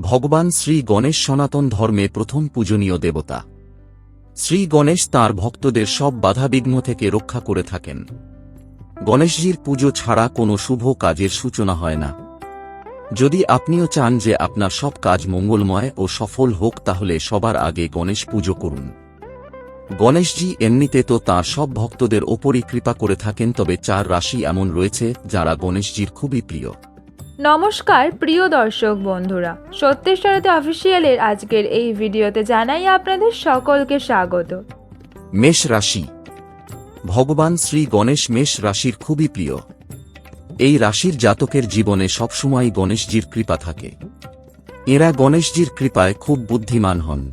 ভগবান শ্রী গণেশ সনাতন ধর্মে প্রথম পূজনীয় দেবতা। শ্রী গণেশ তাঁর ভক্তদের সব বাধাবিঘ্ন থেকে রক্ষা করে থাকেন। গণেশজির পুজো ছাড়া কোনো শুভ কাজের সূচনা হয় না। যদি আপনিও চান যে আপনার সব কাজ মঙ্গলময় ও সফল হোক, তাহলে সবার আগে গণেশ পুজো করুন। গণেশজি এমনিতে তো তাঁর সব ভক্তদের ওপরই কৃপা করে থাকেন, তবে চার রাশি এমন রয়েছে যারা গণেশজির খুবই প্রিয়। নমস্কার, প্রিয় দর্শক বন্ধুরা। সত্যের অফিসিয়ালের আজকের এই ভিডিওতে জানাই আপনাদের সকলকে স্বাগত। মেষ রাশি। ভগবান শ্রী গণেশ মেষ রাশির খুবই প্রিয়। এই রাশির জাতকের জীবনে সবসময় গণেশজির কৃপা থাকে। এরা গণেশজির কৃপায় খুব বুদ্ধিমান হন।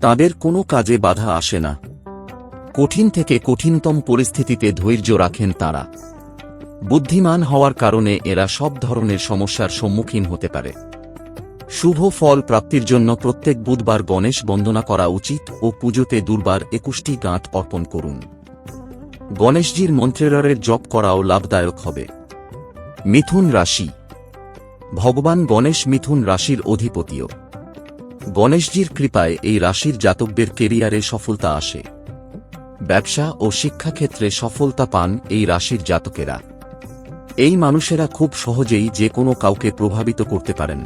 তাদের কোনো কাজে বাধা আসে না। কঠিন থেকে কঠিনতম পরিস্থিতিতে ধৈর্য রাখেন তারা। বুদ্ধিমান হওয়ার কারণে এরা সব ধরনের সমস্যার সম্মুখীন হতে পারে। শুভ ফল প্রাপ্তির জন্য প্রত্যেক বুধবার গণেশ বন্দনা করা উচিত ও পুজোতে দুর্বার একুশটি গাঁট অর্পণ করুন। গণেশজির মন্ত্রেরারের জপ করাও লাভদায়ক হবে। মিথুন রাশি। ভগবান গণেশ মিথুন রাশির অধিপতিও। গণেশজির কৃপায় এই রাশির জাতকদের কেরিয়ারে সফলতা আসে। ব্যবসা ও শিক্ষাক্ষেত্রে সফলতা পান এই রাশির জাতকেরা। এই মানুষেরা খুব সহজেই যে কোনো কাউকে প্রভাবিত করতে পারেন।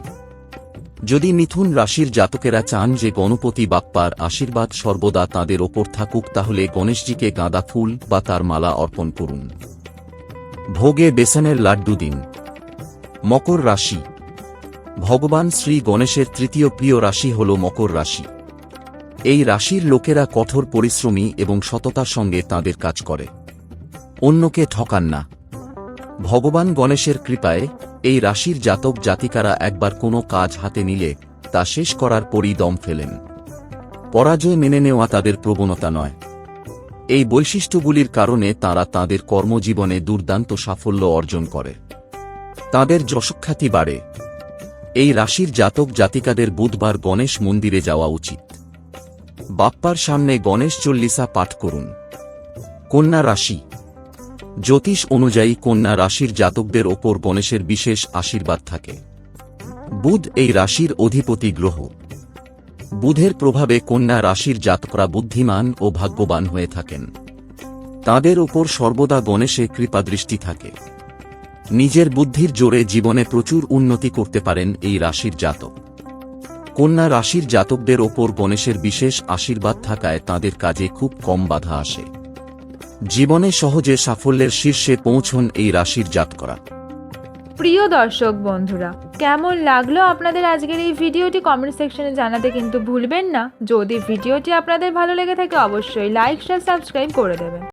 যদি মিথুন রাশির জাতকেরা চান যে গণপতি বাপ্পার আশীর্বাদ সর্বদা তাদের ওপর থাকুক, তাহলে গণেশজিকে গাঁদা ফুল বা তার মালা অর্পণ করুন। ভোগে বেসনের লাড্ডু দিন। মকর রাশি। ভগবান শ্রী গণেশের তৃতীয় প্রিয় রাশি হল মকর রাশি। এই রাশির লোকেরা কঠোর পরিশ্রমী এবং সততার সঙ্গে তাদের কাজ করে। অন্যকে ঠকান না। ভগবান গণেশের কৃপায়, এই রাশির জাতক জাতিকারা একবার কোনো কাজ হাতে নিলে, তা শেষ করার পরই দম ফেলেন। পরাজয় মেনে নেওয়া তাদের প্রবণতা নয়। এই বৈশিষ্ট্যগুলির কারণে তারা তাদের কর্মজীবনে দুর্দান্ত সাফল্য অর্জন করে। তাদের যশখ্যাতি বাড়ে। এই রাশির জাতক জাতিকাদের বুধবার গণেশ মন্দিরে যাওয়া উচিত। বাপ্পার সামনে গণেশ চল্লিশা পাঠ করুন। কন্যা রাশি জ্যোতিষ অনুযায়ী কন্যা রাশির জাতকদের ওপর গণেশের বিশেষ আশীর্বাদ থাকে। বুধ এই রাশির অধিপতি গ্রহ। বুধের প্রভাবে কন্যা রাশির জাতকরা বুদ্ধিমান ও ভাগ্যবান হয়ে থাকেন। তাদের ওপর সর্বদা গণেশে কৃপাদৃষ্টি থাকে। নিজের বুদ্ধির জোরে জীবনে প্রচুর উন্নতি করতে পারেন এই রাশির জাতক। কন্যা রাশির জাতকদের ওপর গণেশের বিশেষ আশীর্বাদ থাকায় তাদের কাজে খুব কম বাধা আসে। জীবনে সহজে সাফল্যের শীর্ষে পৌঁছন এই রাশির জাতকরা। প্রিয় দর্শক বন্ধুরা, কেমন লাগল আপনাদের আজকের এই ভিডিওটি কমেন্ট সেকশনে জানাতে কিন্তু ভুলবেন না। যদি ভিডিওটি আপনাদের ভালো লেগে থাকে, অবশ্যই লাইক শেয়ার সাবস্ক্রাইব করে দেবেন।